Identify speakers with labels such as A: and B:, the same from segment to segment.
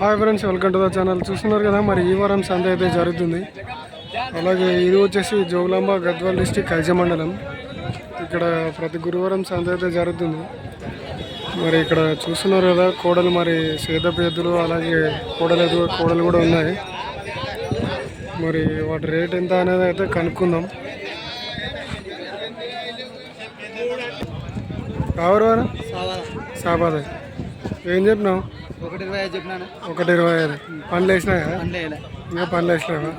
A: Hi friends welcome to the channel చూస్తున్నారు కదా మరి ఈ వారం సంత అయితే జరుగుతుంది. అలాగే ఇది వచ్చేసి జోగులాంబ గద్వాల్ డిస్టిక్ కైజ మండలం. ఇక్కడ ప్రతి గురువారం సంత అయితే జరుగుతుంది. మరి ఇక్కడ చూస్తున్నారు కదా కోడలు మరి సేదపు ఎద్దులు అలాగే కోడలు ఎద్దు కోడలు కూడా ఉన్నాయి. మరి వాటి రేట్ ఎంత అనేది అయితే కనుక్కుందాం. ఎవరు వారు? సాబాద్ ఏం చెప్పినావు?
B: ఒకటి ఇరవై ఐదు. చెప్పినాను
A: ఒకటి ఇరవై ఐదు పనులు
B: వేయలే
A: ఇంకా పనులు వేసినావా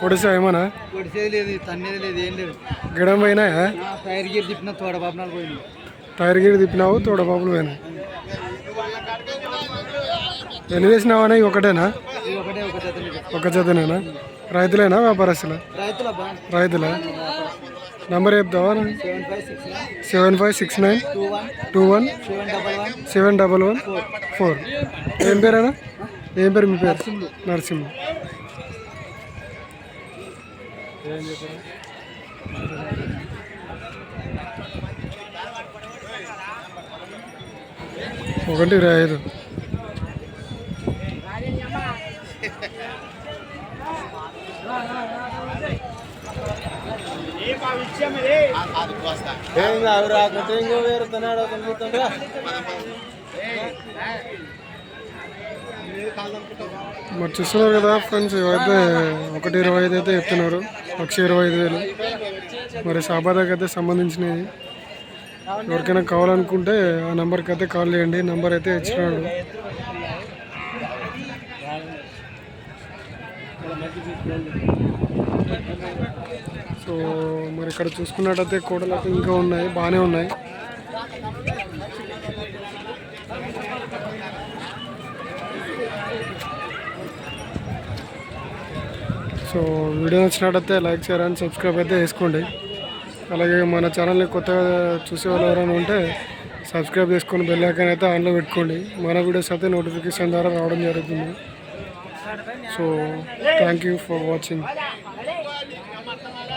A: పొడిసా ఏమన్నా
B: పొడిసేది లేదు తన్నేది లేదు ఏం లేదు.
A: గిడం పోయినాయా?
B: నా టైర్ గీర్ తిప్పిన తోడ పాపనాలు పోయింది
A: టైర్ గిరి తిప్పినావు తోడపాపులు పోయినాయి? ఎన్ని వేసినావా ఇవి ఒకటేనా?
B: ఒక
A: జతనేనా? రైతులేనా వ్యాపారస్తులా?
B: రైతులా?
A: నంబర్ చెప్తావా?
B: Seven five six
A: seven five six nine
B: two one seven double one
A: four ఏం పేరేనా ఏం పేరు మీ పేరు? నరసింహ. ఒకటి ఇరవై ఐదు. మరి చూస్తున్నారు కదా ఫ్రెండ్స్ ఇవైతే ఒకటి ఇరవై ఐదు అయితే చెప్తున్నారు లక్ష ఇరవై ఐదు వేలు. మరి సాబాదాకి అయితే సంబంధించినవి. ఎవరికైనా కావాలనుకుంటే ఆ నెంబర్కి అయితే కాల్ చేయండి నెంబర్ అయితే ఇచ్చినాడు. సో మరి ఇక్కడ చూసుకున్నట్టయితే కోడలు అయితే ఇంకా ఉన్నాయి బాగానే ఉన్నాయి. సో వీడియో నచ్చినట్టయితే లైక్ షేర్ అండ్ సబ్స్క్రైబ్ అయితే చేసుకోండి. అలాగే మన ఛానల్ని కొత్తగా చూసే వాళ్ళు ఎవరైనా ఉంటే సబ్స్క్రైబ్ చేసుకొని బెల్ ఐకాన్ అయితే ఆన్లో పెట్టుకోండి. మన వీడియోస్ అయితే నోటిఫికేషన్ ద్వారా రావడం జరుగుతుంది. So thank you for watching.